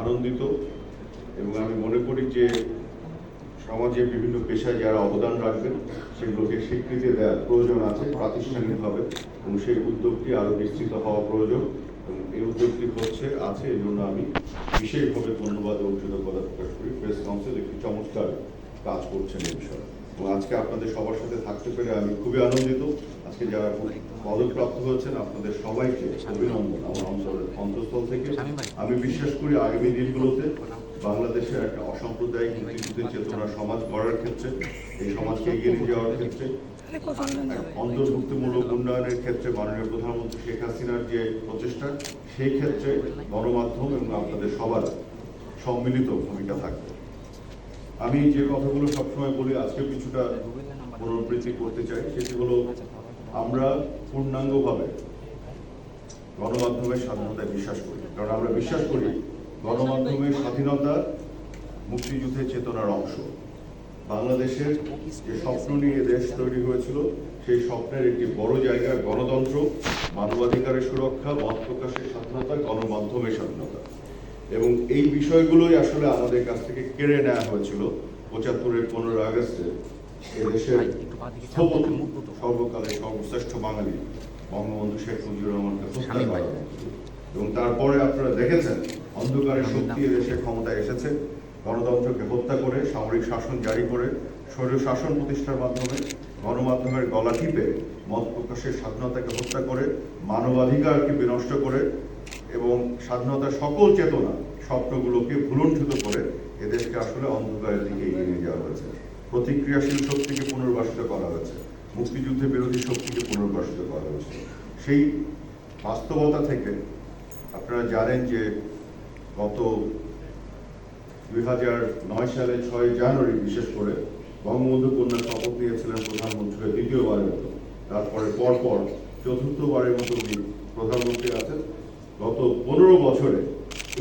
আনন্দিত এবং আমি মনে করি যে সমাজে বিভিন্ন পেশায় যারা অবদান রাখবেন, সেগুলোকে স্বীকৃতি দেওয়ার প্রয়োজন আছে প্রাতিষ্ঠানিকভাবে এবং সেই উদ্যোগটি আরও বিস্তৃত হওয়া প্রয়োজন এবং এই উদ্যোগটি হচ্ছে, আছে এই জন্য আমি বিশেষভাবে ধন্যবাদ এবং কৃতজ্ঞতা প্রকাশ করি। প্রেস কাউন্সিল একটি চমৎকার কাজ করছেন এই বিষয়ে। এবং আজকে আপনাদের সবার সাথে থাকতে পেরে আমি খুবই আনন্দিত। আজকে যারা পদকপ্রাপ্ত হয়েছেন, আপনাদের সবাইকে অভিনন্দন আমার অন্তরের অন্তঃস্থল থেকে। আমি বিশ্বাস করি আগামী দিনগুলোতে বাংলাদেশের একটা অসাম্প্রদায়িক মুক্তিযুদ্ধের চেতনা সমাজ গড়ার ক্ষেত্রে, এই সমাজকে এগিয়ে নিয়ে যাওয়ার ক্ষেত্রে অন্তর্ভুক্তিমূলক উন্নয়নের ক্ষেত্রে মাননীয় প্রধানমন্ত্রী শেখ হাসিনার যে প্রচেষ্টা, সেই ক্ষেত্রে গণমাধ্যম এবং আপনাদের সবার সম্মিলিত ভূমিকা থাকবে। আমি যে কথাগুলো সবসময় বলি, আজকে কিছুটা পুনরাবৃত্তি করতে চাই, সেটি হলো আমরা পূর্ণাঙ্গভাবে গণমাধ্যমের স্বাধীনতায় বিশ্বাস করি। কারণ আমরা বিশ্বাস করি, গণমাধ্যমের স্বাধীনতা মুক্তিযুদ্ধের চেতনার অংশ। বাংলাদেশের যে স্বপ্ন নিয়ে দেশ তৈরি হয়েছিল, সেই স্বপ্নের একটি বড় জায়গা গণতন্ত্র, মানবাধিকারের সুরক্ষা, মত প্রকাশের স্বাধীনতা, গণমাধ্যমের স্বাধীনতা। এবং এই বিষয়গুলোই আসলে আমাদের কাছ থেকে কেড়ে নেওয়া হয়েছিল পঁচাত্তরের পনেরো আগস্টে। এদেশের সর্বকালের সর্বশ্রেষ্ঠ বাঙালি বঙ্গবন্ধু শেখ মুজিবুর রহমানকে হত্যা করা। এবং তারপরে আপনারা দেখেছেন অন্ধকারের শক্তি এদেশে ক্ষমতায় এসেছে। গণতন্ত্রকে হত্যা করে সামরিক শাসন জারি করে স্বৈর শাসন প্রতিষ্ঠার মাধ্যমে গণমাধ্যমের গলা টিপে মত প্রকাশের স্বাধীনতাকে হত্যা করে মানবাধিকারকে বিনষ্ট করে এবং স্বাধীনতার সকল চেতনা স্বপ্নগুলোকে ভুলণ্ঠিত করে এদেশকে আসলে অন্ধকারের দিকে এগিয়ে নিয়ে যাওয়া হয়েছে। প্রতিক্রিয়াশীল শক্তিকে পুনর্বাসিত করা হয়েছে। মুক্তিযুদ্ধের বিরোধী শক্তিকে পুনর্বাসিত করা হয়েছে। সেই বাস্তবতা থেকে আপনারা জানেন যে গত দুই হাজার নয় সালে ছয় জানুয়ারি, বিশেষ করে বঙ্গবন্ধু কন্যা শপথ নিয়েছিলেন প্রধানমন্ত্রী দ্বিতীয়বারের মতো। তারপরে পরপর চতুর্থবারের মতো প্রধানমন্ত্রী আছেন। গত পনেরো বছরে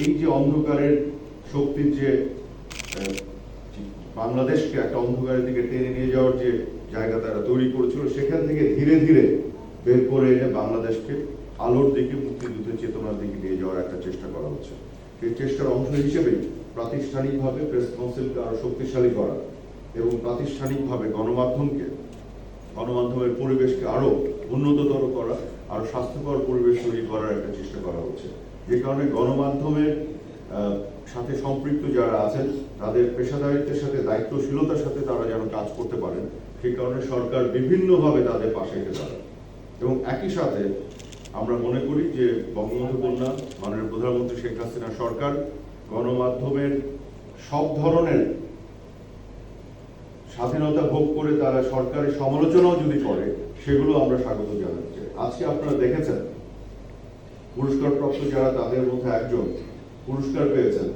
এই যে অন্ধকারের শক্তির যে বাংলাদেশকে একটা অন্ধকারের দিকে টেনে নিয়ে যাওয়ার যে জায়গা তারা তৈরি করেছিল, সেখান থেকে ধীরে ধীরে বের করে এনে বাংলাদেশকে আলোর দিকে, মুক্তিযুদ্ধের চেতনার দিকে নিয়ে যাওয়ার একটা চেষ্টা করা হচ্ছে। সেই চেষ্টার অংশ হিসেবেই প্রাতিষ্ঠানিকভাবে প্রেস কাউন্সিলকে আরও শক্তিশালী করা এবং প্রাতিষ্ঠানিকভাবে গণমাধ্যমকে, গণমাধ্যমের পরিবেশকে আরও উন্নততর করা আরও স্বাস্থ্যকর পরিবেশ তৈরি করার একটা চেষ্টা করা হচ্ছে। যে কারণে গণমাধ্যমের সাথে সম্পৃক্ত যারা আছেন, তাদের পেশাদারিত্বের সাথে, দায়িত্বশীলতার সাথে তারা যেন কাজ করতে পারেন, সেই কারণে সরকার বিভিন্নভাবে তাদের পাশে এসে দাঁড়ায়। এবং একই সাথে আমরা মনে করি যে বঙ্গবন্ধু কন্যা, মাননীয় প্রধানমন্ত্রী শেখ হাসিনা সরকার গণমাধ্যমের সব ধরনের স্বাধীনতা ভোগ করে তারা সরকারের সমালোচনাও যদি করে, সেগুলো আমরা স্বাগত জানাচ্ছি আজকে আপনারা দেখেছেন পুরস্কারপ্রাপ্ত যারা তাদের মধ্যে একজন পুরস্কার পেয়েছেন।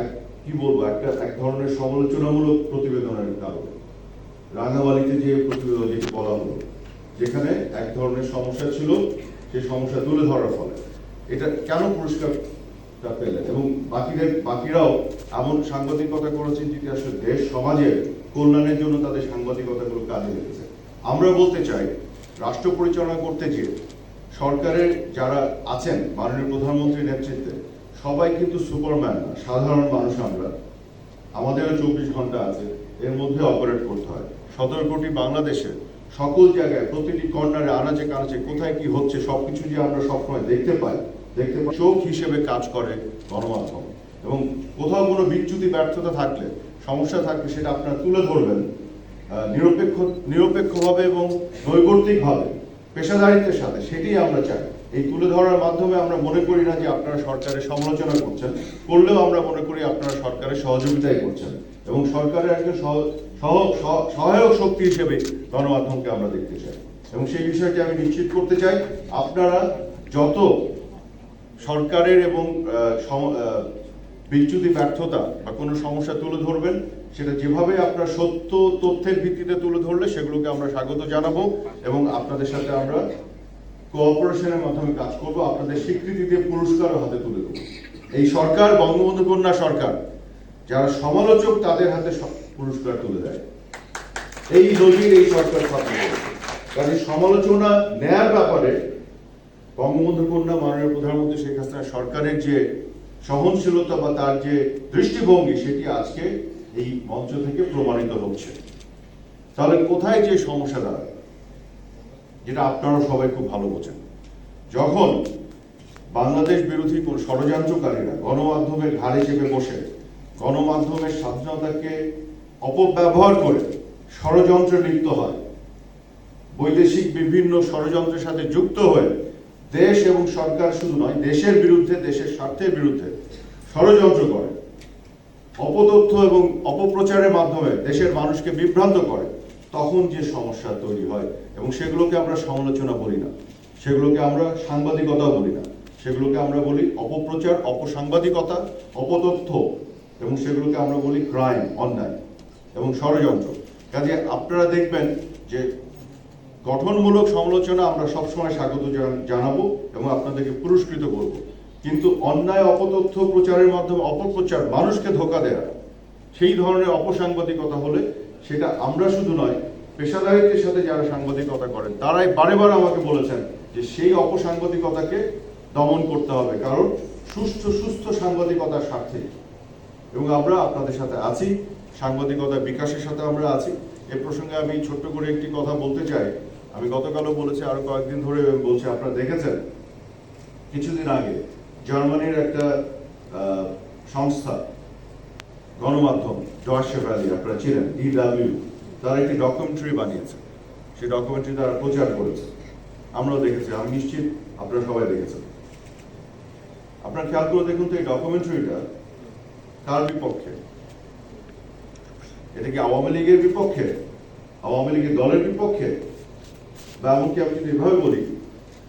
এক, কি বলব, একটা, এক ধরনের সমালোচনামূলক প্রতিবেদনের কারণে। রাঙামালিতে যে প্রতিবেদন যেটি বলা হলো, যেখানে এক ধরনের সমস্যা ছিল সেই সমস্যা তুলে ধরার ফলে। এটা কেন পুরস্কারটা পেলেন? এবং বাকিদের, বাকিরাও এমন সাংবাদিকতা করেছেন যেটি আসলে দেশ, সমাজের কল্যাণের জন্য তাদের সাংবাদিকতাগুলো কাজে আমরা বলতে চাই রাষ্ট্র পরিচালনা করতে গিয়ে সরকারের যারা আছেন, মাননীয় প্রধানমন্ত্রীর নেতৃত্বে, সবাই কিন্তু সুপারম্যান, সাধারণ মানুষ আমরা। আমাদেরও চব্বিশ ঘণ্টা আছে, এর মধ্যে অপারেট করতে হয়। সতেরো কোটি বাংলাদেশে সকল জায়গায়, প্রতিটি কর্নারে, আনাচে কানাচে, কোথায় কি হচ্ছে, সবকিছু যে আমরা সবসময় দেখতে পাই দেখতে পাই, চোখ হিসেবে কাজ করে গণমাধ্যম। এবং কোথাও কোনো বিচ্যুতি, ব্যর্থতা থাকলে, সমস্যা থাকলে, সেটা আপনারা তুলে ধরবেন। নিরপেক্ষ, নিরপেক্ষভাবে এবং নৈর্গতিকভাবে পেশাদারিত্বের সাথে সেটাই আমরা চাই। এই তুলে ধরার মাধ্যমে আমরা মনে করি না যে আপনারা সরকারের সমালোচনা করছেন, করলেও আমরা মনে করি আপনারা সরকারের সহযোগিতাই করছেন এবং সরকারের একজন সহ- সহ- সহ- সহায়ক শক্তি হিসেবে গণমাধ্যমকে আমরা দেখতে চাই। এবং সেই বিষয়টি আমি নিশ্চিত করতে চাই, আপনারা যত সরকারের এবং বিচ্যুতি ব্যর্থতা বা কোনো সমস্যা তুলে ধরবেন সেটা যেভাবে আপনার সত্য তথ্যের ভিত্তিতে তুলে ধরলে সেগুলোকে আমরা স্বাগত জানাব এবং আপনাদের সাথে আমরা কোঅপারেশনের মাধ্যমে কাজ করব। আপনাদের স্বীকৃতি দিয়ে পুরস্কারও হাতে তুলে দেবো। এই সরকার, বঙ্গবন্ধু কন্যা সরকার, যারা সমালোচক, তাদের হাতে পুরস্কার তুলে দেয়। এই নজির এই সরকার কাজে সমালোচনা নেয়ার ব্যাপারে বঙ্গবন্ধু কন্যা মাননীয় প্রধানমন্ত্রী শেখ হাসিনা সরকারের যে সহনশীলতা বা তার যে দৃষ্টিভঙ্গি, সেটি আজকে এই মঞ্চ থেকে প্রমাণিত হচ্ছে। তাহলে কোথায় যে সমস্যা দাঁড়ায়, যেটা আপনারা সবাই খুব ভালো বোঝেন। যখন বাংলাদেশ বিরোধী কোন ষড়যন্ত্রকারীরা গণমাধ্যমের ঘাড়ে চেপে বসে গণমাধ্যমের স্বাধীনতাকে অপব্যবহার করে ষড়যন্ত্রে লিপ্ত হয়, বৈদেশিক বিভিন্ন ষড়যন্ত্রের সাথে যুক্ত হয়ে দেশ এবং সরকার শুধু নয়, দেশের বিরুদ্ধে, দেশের স্বার্থের বিরুদ্ধে ষড়যন্ত্র করে। অপতথ্য এবং অপপ্রচারের মাধ্যমে দেশের মানুষকে বিভ্রান্ত করে, তখন যে সমস্যা তৈরি হয় এবং সেগুলোকে আমরা সমালোচনা বলি না। সেগুলোকে আমরা সাংবাদিকতা বলি না। সেগুলোকে আমরা বলি অপপ্রচার, অপসাংবাদিকতা অপতথ্য এবং সেগুলোকে আমরা বলি ক্রাইম, অন্যায় এবং ষড়যন্ত্র। কাজে আপনারা দেখবেন যে গঠনমূলক সমালোচনা আমরা সবসময় স্বাগত জানাব এবং আপনাদেরকে পুরস্কৃত করব। কিন্তু অন্যায় অপতথ্য প্রচারের মাধ্যমে, অপপ্রচার, মানুষকে ধোকা দেয়া, সেই ধরনের অপসাংবাদিকতা হলে সেটা আমরা শুধু নয়, পেশাদারিত্বের সাথে যারা সাংবাদিকতা করেন, তারাই বারে বারে আমাকে বলেছেন যে সেই অপসাংবাদিকতাকে দমন করতে হবে, কারণ সুস্থ সুস্থ সাংবাদিকতার স্বার্থে। এবং আমরা আপনাদের সাথে আছি, সাংবাদিকতা বিকাশের সাথে আমরা আছি। এ প্রসঙ্গে আমি ছোট্ট করে একটি কথা বলতে চাই। আমি গতকালও বলেছি, আরও কয়েকদিন ধরে বলছি, আপনারা দেখেছেন, কিছুদিন আগে জার্মানির একটা সংস্থা, গণমাধ্যম ডয়সে ভ্যালি, আপনারা ছিলেন ডিডাব্লিউ তারা একটি ডকুমেন্টারি বানিয়েছে। সেই ডকুমেন্টারি তারা প্রচার করেছে। আমরাও দেখেছি, আমি নিশ্চিত আপনারা সবাই দেখেছেন। আপনারা খেয়াল করে দেখুন তো, এই ডকুমেন্টারিটা কার বিপক্ষে? এটা কি আওয়ামী লীগের বিপক্ষে? আওয়ামী লীগের দলের বিপক্ষে? বা এমনকি আমি যদি এভাবে বলি,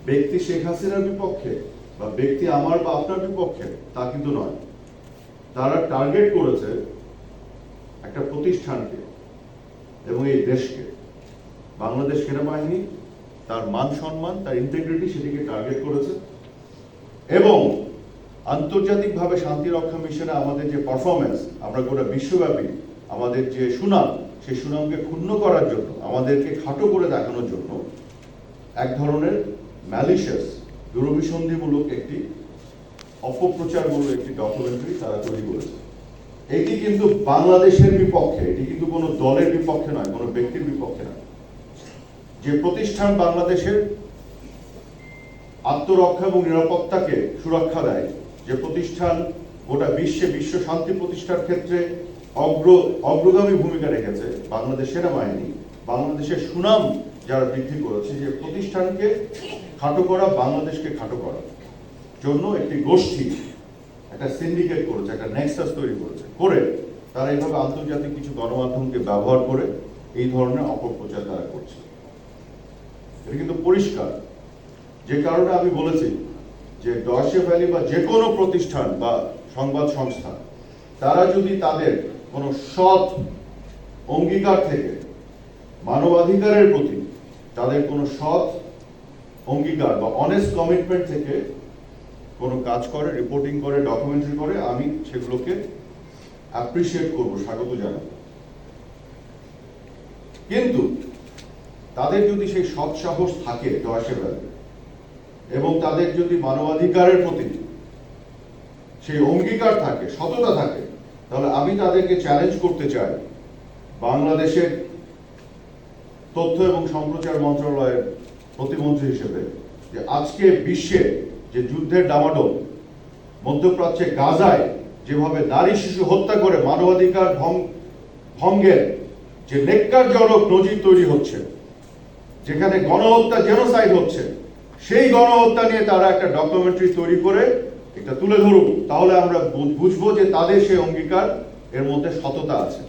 ব্যক্তি শেখ হাসিনার বিপক্ষে? বা ব্যক্তি আমার বা আপনার বিপক্ষে, তা কিন্তু নয়। তারা টার্গেট করেছে একটা প্রতিষ্ঠানকে এবং এই দেশকে। বাংলাদেশ সেনাবাহিনী তার মান সম্মান, তার ইন্টিগ্রিটি সেটিকে টার্গেট করেছে এবং আন্তর্জাতিকভাবে শান্তি রক্ষা মিশনে আমাদের যে পারফরমেন্স আমরা গোটা বিশ্বব্যাপী আমাদের যে সুনাম, সেই সুনামকে ক্ষুণ্ণ করার জন্য, আমাদেরকে খাটো করে দেখানোর জন্য এক ধরনের ম্যালিশিয়াস দুরভিসন্ধিমূলক একটি অপপ্রচারমূলক একটি ডকুমেন্টারি তারা তৈরি করেছে। এটি কিন্তু বাংলাদেশের বিপক্ষে, এটি কিন্তু কোনো দলের বিপক্ষে নয়, কোনো ব্যক্তির বিপক্ষে নয়। যে প্রতিষ্ঠান বাংলাদেশের আত্মরক্ষা এবং নিরাপত্তাকে সুরক্ষা দেয়, যে প্রতিষ্ঠান গোটা বিশ্বে বিশ্ব শান্তি প্রতিষ্ঠার ক্ষেত্রে অগ্র, অগ্রগামী ভূমিকা রেখেছে বাংলাদেশ সেনাবাহিনী বাংলাদেশের সুনাম যারা বৃদ্ধি করেছে, যে প্রতিষ্ঠানকে খাটো করা, বাংলাদেশকে খাটো করা। জন্য একটি গোষ্ঠী, একটা সিন্ডিকেট করেছে, একটা নেক্সাস তৈরি করেছে। করে তারা এইভাবে আন্তর্জাতিক কিছু গণমাধ্যমকে ব্যবহার করে এই ধরনের অপপ্রচার তারা করছে। এটা কিন্তু পরিষ্কার। যে কারণে আমি বলেছি যে ডয়সে ভ্যালি বা যে কোনো প্রতিষ্ঠান বা সংবাদ সংস্থা, তারা যদি তাদের কোনো সৎ অঙ্গীকার থেকে, মানবাধিকারের প্রতি তাদের কোনো সৎ অঙ্গীকার বা অনেস্ট কমিটমেন্ট থেকে কোনো কাজ করে রিপোর্টিং করে ডকুমেন্টারি করে, আমি সেগুলোকে অ্যাপ্রিসিয়েট করব, স্বাগত জানাব। কিন্তু তাদের যদি সেই সৎ সাহস থাকে জয়সে এবং তাদের যদি মানবাধিকারের প্রতি সেই অঙ্গীকার থাকে, সততা থাকে, তাহলে আমি তাদেরকে চ্যালেঞ্জ করতে চাই বাংলাদেশের তথ্য এবং সম্প্রচার মন্ত্রণালয়ের প্রতিমন্ত্রী হিসেবে যে আজকে বিশ্বে যে যুদ্ধের ডামাডোল, মধ্যপ্রাচ্যে গাজায় যেভাবে নারী শিশু হত্যা করে মানবাধিকার ভঙ্গ ভঙ্গের যে নেককারজনক নজির তৈরি হচ্ছে, যেখানে গণহত্যা, জেনোসাইড হচ্ছে, সেই গণহত্যা নিয়ে তারা একটা ডকুমেন্টারি তৈরি করে এটা তুলে ধরুক তাহলে আমরা বুঝব যে তাদের সেই অঙ্গীকার এর মধ্যে সততা আছে।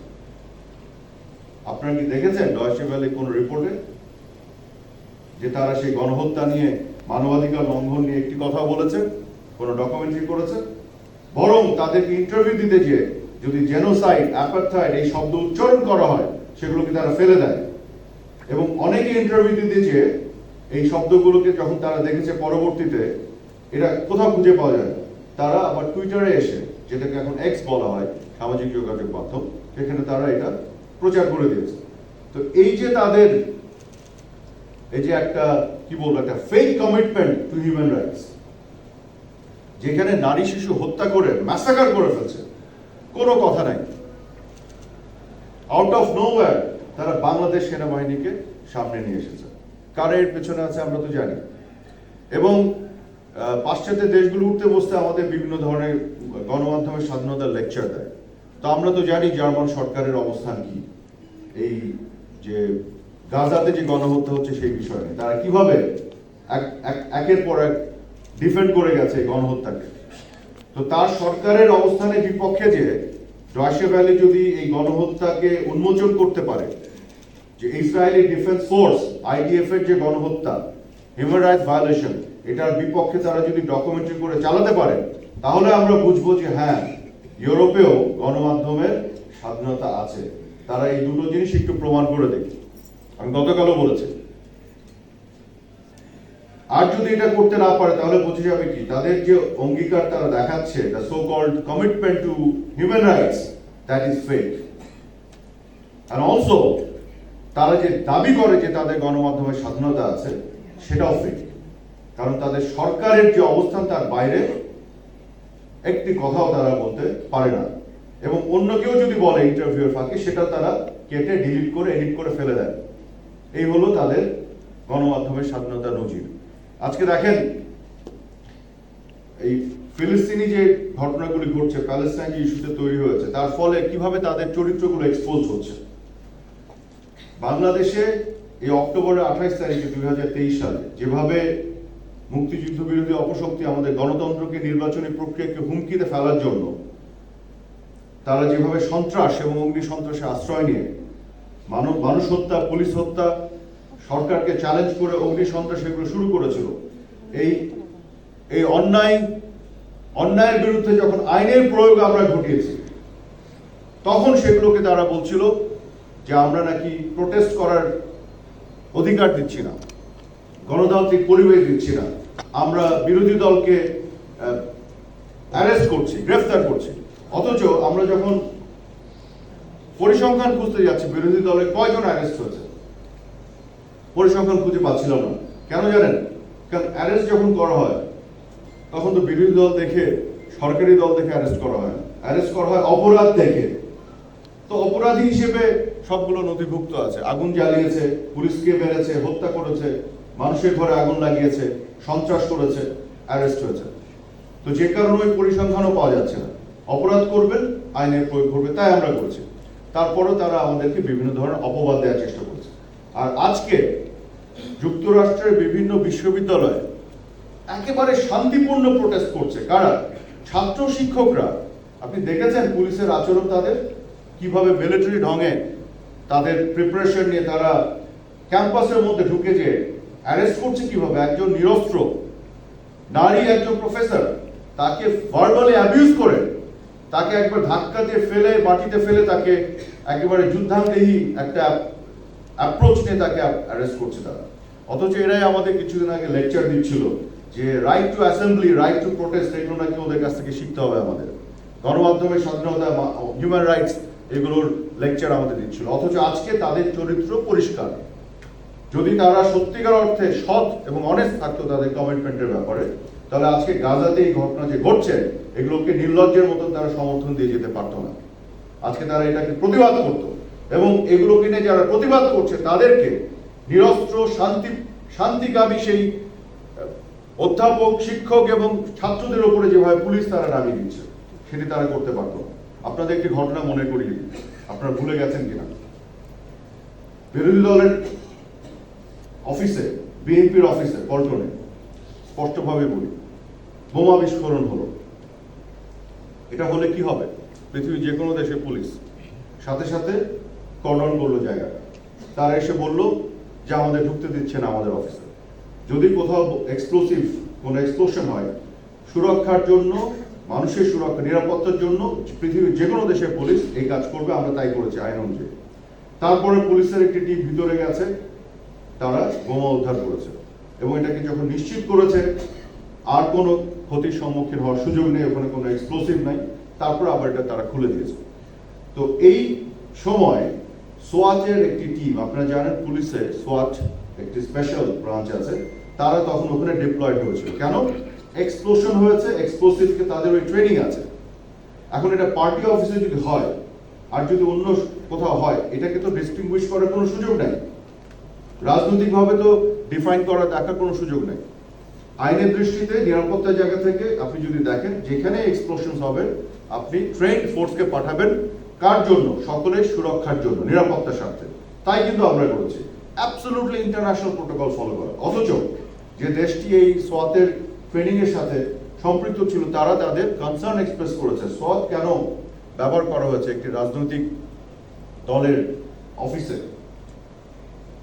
আপনারা কি দেখেছেন? ডয়সে ভ্যালি কোন রিপোর্টে? যে তারা সেই গণহত্যা নিয়ে মানবাধিকার লঙ্ঘন নিয়ে একটি কথা বলেছে, কোন ডকুমেন্টারি করেছে, বরং তাদেরকে ইন্টারভিউ দিতে গিয়ে যদি জেনোসাইড অ্যাপারথাইড এই শব্দ উচ্চারণ করা হয়, সেগুলোকে তারা ফেলে দেয়। এবং অনেকে ইন্টারভিউ দিতে গিয়ে এই শব্দগুলোকে যখন তারা দেখেছে পরবর্তীতে এটা কোথাও খুঁজে পাওয়া যায় তারা আবার টুইটারে এসে, যেটাকে এখন এক্স বলা হয়, সামাজিক যোগাযোগ মাধ্যম, সেখানে তারা এটা প্রচার করে দিয়েছে। তো এই যে তাদের এই যে একটা কি বলব একটা fake commitment to human rights যেখানে নারী শিশু হত্যা করে ম্যাসাকার করে ফেলছে কোনো কথা নাই। আউট অফ নোওয়্যার তারা বাংলাদেশ সেনাবাহিনীকে সামনে নিয়ে এসেছে। কার এর পেছনে আছে আমরা তো জানি। এবং আহ, পাশ্চাত্য দেশগুলো উঠতে বসতে আমাদের বিভিন্ন ধরনের গণমাধ্যমের স্বাধীনতার লেকচার দেয়। তো আমরা তো জানি জার্মান সরকারের অবস্থান কি। এই যে গাজাতে যে গণহত্যা হচ্ছে সেই বিষয়ে। তারা কীভাবে এক- এক- একের পর এক ডিফেন্ড করে গেছে গণহত্যাকে? তো তার সরকারের অবস্থানের বিপক্ষে যে ডয়সে ভ্যালি যদি এই গণহত্যাকে উন্মোচন করতে পারে, যে ইসরায়েলি ডিফেন্স ফোর্স আইডিএফ এর যে গণহত্যা হিউম্যান রাইটস ভায়োলেশন এটার বিপক্ষে তারা যদি ডকুমেন্টারি করে চালাতে পারে, তাহলে আমরা বুঝব যে হ্যাঁ ইউরোপেও গণমাধ্যমের স্বাধীনতা আছে। তারা এই দুটো জিনিস একটু প্রমাণ করে দেখি। আমি গতকালও বলেছি। আর যদি এটা করতে না পারে, তাহলে বোঝা যাবে কি? তাদের যে অঙ্গীকার তারা দেখাচ্ছে the so called commitment to human rights that is fake R also তারা যে দাবি করে যে তাদের গণমাধ্যমের স্বাধীনতা আছে, সেটাও ফেক কারণ তাদের সরকারের যে অবস্থান, তার বাইরে একটি কথাও তারা বলতে পারে না। এবং অন্য কেউ যদি বলে ইন্টারভিউর ফাঁকে, সেটা তারা কেটে ডিলিট করে এডিট করে ফেলে দেয়। এই হলো তাদের গণমাধ্যমের স্বাধীনতা নজির। আজকে দেখেন, এই ফিলিস্তিনি যে ঘটনাগুলি ঘটছে প্যালেস্টাইন যে ইস্যুতে তৈরি হয়েছে, তার ফলে কীভাবে তাদের চরিত্রগুলো এক্সপোজ হচ্ছে। বাংলাদেশে এই অক্টোবরের আঠাইশ তারিখে দুই হাজার তেইশ সালে যেভাবে মুক্তিযুদ্ধ বিরোধী অপশক্তি আমাদের গণতন্ত্রকে নির্বাচনী প্রক্রিয়াকে হুমকিতে ফেলার জন্য, তারা যেভাবে সন্ত্রাস এবং অগ্নি সন্ত্রাসে আশ্রয় নিয়ে মানব মানুষ হত্যা, পুলিশ হত্যা, সরকারকে চ্যালেঞ্জ করে অগ্নি সন্ত্রাস এগুলো শুরু করেছিল। এই এই অন্যায়, অন্যায়ের বিরুদ্ধে যখন আইনের প্রয়োগ আমরা ঘটিয়েছি, তখন সেগুলোকে তারা বলছিল যে আমরা নাকি প্রোটেস্ট করার অধিকার দিচ্ছি না, গণতান্ত্রিক পরিবেশ দিচ্ছি না। আমরা বিরোধী দলকে অ্যারেস্ট করছি, গ্রেফতার করছি। অথচ আমরা যখন পরিসংখ্যান খুঁজতে যাচ্ছি, বিরোধী দলের কয়জন অ্যারেস্ট হয়েছে? পরিসংখ্যান খুঁজে পাচ্ছিলাম না। কেন জানেন? কারণ অ্যারেস্ট যখন করা হয়, তখন তো বিরোধী দল দেখে, সরকারি দল দেখে অ্যারেস্ট করা হয়। অ্যারেস্ট করা হয় অপরাধ দেখে। তো অপরাধী হিসেবে সবগুলো নথিভুক্ত আছে। আগুন জ্বালিয়েছে, পুলিশকে মেরেছে, হত্যা করেছে, মানুষের ঘরে আগুন লাগিয়েছে, সন্ত্রাস করেছে অ্যারেস্ট হয়েছে। তো যে কারণে ওই পরিসংখ্যানও পাওয়া যাচ্ছে না। অপরাধ করবেন, আইনের প্রয়োগ করবে তাই আমরা করছি। তারপরেও তারা আমাদেরকে বিভিন্ন ধরনের অপবাদ দেওয়ার চেষ্টা করছে। আর আজকে যুক্তরাষ্ট্রের বিভিন্ন বিশ্ববিদ্যালয়ে একেবারে শান্তিপূর্ণ প্রোটেস্ট করছে। কারা? ছাত্র শিক্ষকরা। আপনি দেখেছেন পুলিশের আচরণ তাদের? কীভাবে মিলিটারি ঢঙে তাদের প্রিপারেশন নিয়ে তারা ক্যাম্পাসের মধ্যে ঢুকে যে অ্যারেস্ট করছে কীভাবে? একজন নিরস্ত্র, নারী একজন প্রফেসর তাকে ভার্বালি অ্যাবিউজ করে। তাকে একবার ধাক্কা দিয়ে ফেলে, মাটিতে ফেলে তাকে একেবারে যুদ্ধাঙ্গেহী একটা অ্যাপ্রোচ নিয়ে তাকে অ্যারেস্ট করছে তারা। অথচ এরাই আমাদের কিছুদিন আগে লেকচার দিচ্ছিল যে right to assembly right to protest এগুলো নাকি ওদের কাছ থেকে শিখতে হবে আমাদের। গণমাধ্যমের স্বাধীনতা হিউম্যান রাইটস এগুলোর লেকচার আমাদের দিচ্ছিল। অথচ আজকে তাদের চরিত্র পরিষ্কার। যদি তারা সত্যিকার অর্থে সৎ এবং অনেস্ট থাকতো তাদের কমিটমেন্টের ব্যাপারে, তাহলে আজকে গাজাতে এই ঘটনা যে ঘটছে এগুলোকে নির্লজ্জের মতন তারা সমর্থন দিয়ে যেতে পারতো না। আজকে তারা এটাকে প্রতিবাদ করত এবং এগুলোকে নিয়ে যারা প্রতিবাদ করছে তাদেরকে নিরস্ত্র, শান্তি শান্তিকামী সেই অধ্যাপক, শিক্ষক এবং ছাত্রদের উপরে যেভাবে পুলিশ তারা নামিয়ে দিচ্ছে, সেটি তারা করতে পারতো না। আপনাদের একটি ঘটনা মনে করি আপনারা ভুলে গেছেন কিনা? বিরোধী দলের অফিসে, বিএনপির অফিসে, পল্টনে, স্পষ্টভাবে বলি, বোমা বিস্ফোরণ হলো। এটা হলে কি হবে? পৃথিবীর যে কোনো দেশে পুলিশ। সাথে সাথে কর্ডন করল জায়গাটা তারা এসে বলল যে আমাদের ঢুকতে দিচ্ছে না আমাদের অফিসে। যদি কোথাও এক্সপ্লোসিভ কোনো এক্সপ্লোশন হয়, সুরক্ষার জন্য, মানুষের সুরক্ষা, নিরাপত্তার জন্য পৃথিবীর যে কোনো দেশের পুলিশ এই কাজ করবে, আমরা তাই করেছি আইন অনুযায়ী। তারপরে পুলিশের একটি টিম ভিতরে গেছে, তারা বোমা উদ্ধার করেছে। এবং এটাকে যখন নিশ্চিত করেছে, আর কোনো ক্ষতির সম্মুখীন হওয়ার সুযোগ নেই, ওখানে কোনো এক্সপ্লোসিভ নাই। তারপর আবার এটা তারা খুলে দিয়েছে। তো এই সময় সোয়াচের একটি টিম আপনারা জানেন পুলিশে সোয়াচ একটি স্পেশাল ব্রাঞ্চ আছে, তারা তখন ওখানে ডিপ্লয়েড হয়েছিল। কেন? এক্সপ্লোশন হয়েছে এক্সপ্লোসিভকে তাদের ওই ট্রেনিং আছে। এখন এটা পার্টি অফিসে যদি হয়, আর যদি অন্য কোথাও হয়, এটাকে তো ডিস্টিংগুইশ করার কোনো সুযোগ নাই। রাজনৈতিকভাবে তো ডিফাইন করা দেখার কোনো সুযোগ নেই। আইনের দৃষ্টিতে নিরাপত্তার জায়গা থেকে আপনি যদি দেখেন যেখানে এক্সপ্লোশন হবে, আপনি ট্রেন্ড ফোর্সকে পাঠাবেন কার জন্য? সকলের সুরক্ষার জন্য, নিরাপত্তার স্বার্থে। তাই কিন্তু আমরা করেছি। অ্যাবসলুটলি ইন্টারন্যাশনাল প্রোটোকল ফলো করা। অথচ যে দেশটি এই সোয়াতের ট্রেনিং এর সাথে সম্পৃক্ত ছিল, তারা তাদের কনসার্ন এক্সপ্রেস করেছে। সোয়াত কেন ব্যবহার করা হয়েছে একটি রাজনৈতিক দলের অফিসে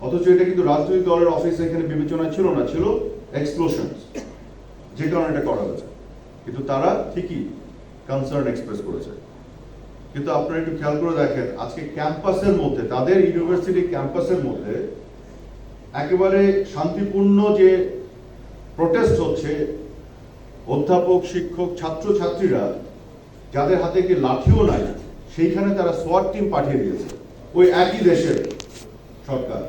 অথচ এটা কিন্তু রাজনৈতিক দলের অফিসে এখানে বিবেচনা ছিল না। ছিল এক্সপ্লোশন যে কারণে এটা করা হয়েছে। কিন্তু তারা ঠিকই কনসার্ন এক্সপ্রেস করেছে। কিন্তু আপনারা একটু খেয়াল করে দেখেন, আজকে ক্যাম্পাসের মধ্যে, তাদের ইউনিভার্সিটি ক্যাম্পাসের মধ্যে একেবারে শান্তিপূর্ণ যে প্রোটেস্ট হচ্ছে, অধ্যাপক, শিক্ষক ছাত্র ছাত্রীরা যাদের হাতে কি লাঠিও নাই, সেইখানে তারা সোয়াট টিম পাঠিয়ে দিয়েছে। ওই একই দেশের সরকার।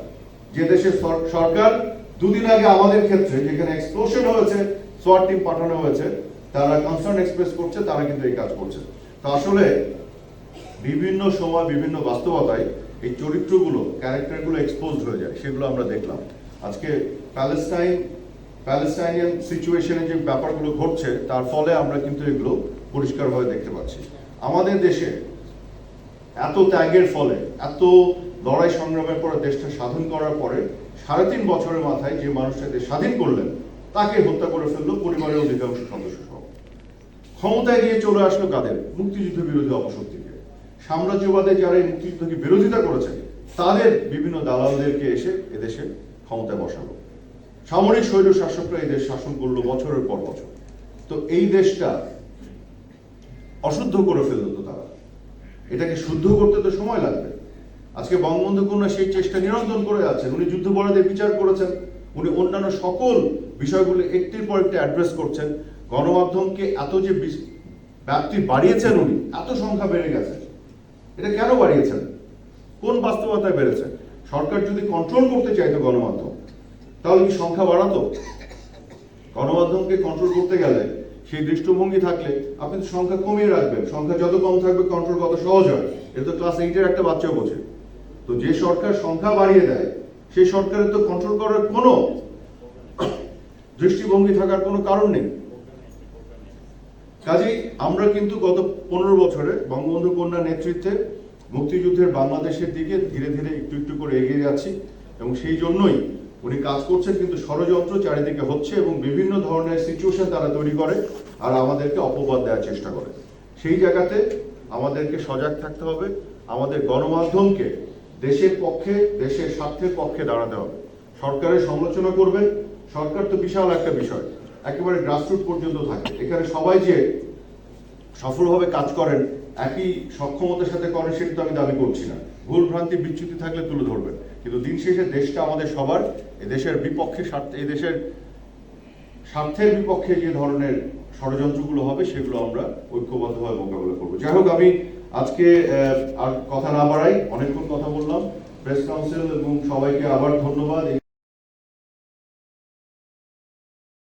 যে দেশের সরকার দুদিন আগে আমাদের ক্ষেত্রে যেখানে এক্সপ্লোশন হয়েছে সোয়াট টিম পাঠানো হয়েছে, তারা কনসার্ন এক্সপ্রেস করছে, তারা কিন্তু এই কাজ করছে। তো আসলে বিভিন্ন সময় বিভিন্ন বাস্তবতায় এই চরিত্রগুলো, ক্যারেক্টারগুলো এক্সপোজড হয়ে যায়, সেগুলো আমরা দেখলাম। আজকে প্যালেস্টাইন, প্যালেস্টাইনিয়ান সিচুয়েশনে যে ব্যাপারগুলো ঘটছে, তার ফলে আমরা কিন্তু এগুলো পরিষ্কারভাবে দেখতে পাচ্ছি। আমাদের দেশে এত ত্যাগের ফলে, এত লড়াই সংগ্রামের পরে দেশটা সাধন করার পরে সাড়ে তিন বছরের মাথায় যে মানুষটা দেশ স্বাধীন করলেন, তাকে হত্যা করে ফেলল পরিবারের অধিকাংশ সদস্য সহ ক্ষমতায় গিয়ে চলে আসলো কাদের? মুক্তিযুদ্ধ বিরোধী অপশক্তিকে। সাম্রাজ্যবাদে যারা এই মুক্তিযুদ্ধকে বিরোধিতা করেছে, তাদের বিভিন্ন দালালদেরকে এসে এদেশে ক্ষমতায় বসালো। সামরিক স্বৈর শাসকরা এই দেশ শাসন করল বছরের পর বছর। তো এই দেশটা অশুদ্ধ করে ফেলল তো তারা। এটাকে শুদ্ধ করতে তো সময় লাগবে। আজকে বঙ্গবন্ধু কন্যা সেই চেষ্টা নিরন্তর করে যাচ্ছেন উনি যুদ্ধপরাধের বিচার করেছেন। উনি অন্যান্য সকল বিষয়গুলো একটির পর একটি অ্যাড্রেস করছেন। গণমাধ্যমকে এত যে ব্যাপ্তি বাড়িয়েছেন উনি, এত সংখ্যা বেড়ে গেছে। এটা কেন বাড়িয়েছেন? কোন বাস্তবতায় বেড়েছে? সরকার যদি কন্ট্রোল করতে চাইতো গণমাধ্যম, তাহলে কি সংখ্যা বাড়াতো? গণমাধ্যমকে কন্ট্রোল করতে গেলে সেই দৃষ্টিভঙ্গি থাকলে আপনি সংখ্যা কমিয়ে রাখবেন। সংখ্যা যত কম থাকবে কন্ট্রোল কত সহজ হয়। এটা তো ক্লাস এইটের একটা বাচ্চাও বোঝে। তো যে সরকার সংখ্যা বাড়িয়ে দেয়, সেই সরকারের তো কন্ট্রোল করার কোনো দৃষ্টিভঙ্গি থাকার কোনো কারণ নেই। কাজেই আমরা কিন্তু গত পনেরো বছরে বঙ্গবন্ধু কন্যা নেতৃত্বে মুক্তিযুদ্ধের বাংলাদেশের দিকে ধীরে ধীরে একটু একটু করে এগিয়ে যাচ্ছি এবং সেই জন্যই উনি কাজ করছেন, কিন্তু ষড়যন্ত্র চারিদিকে হচ্ছে এবং বিভিন্ন ধরনের সিচুয়েশন তারা তৈরি করে আর আমাদেরকে অপবাদ দেওয়ার চেষ্টা করে। সেই জায়গাতে আমাদেরকে সজাগ থাকতে হবে, আমাদের গণমাধ্যমকে দেশের পক্ষে, দেশের স্বার্থের পক্ষে দাঁড়াতে হবে। সরকারের সমালোচনা করবেন, সরকার তো বিশাল একটা বিষয়, একেবারে গ্রাসরুট পর্যন্ত থাকে। এখানে সবাই যে সফলভাবে কাজ করেন, একই সক্ষমতার সাথে করেন, সেটা তো আমি দাবি করছি না। ভুল ভ্রান্তি, বিচ্যুতি থাকলে তুলে ধরবেন। কিন্তু দিন শেষে দেশটা আমাদের সবার, এ দেশের বিপক্ষে স্বার্থে এই দেশের স্বার্থের বিপক্ষে যে ধরনের ষড়যন্ত্রগুলো হবে, সেগুলো আমরা ঐক্যবদ্ধভাবে মোকাবেলা করব। যাই হোক, আমি আজকে আর কথা না বাড়াই অনেকক্ষণ কথা বললাম। প্রেস কাউন্সিল এবং সবাইকে আবার ধন্যবাদ।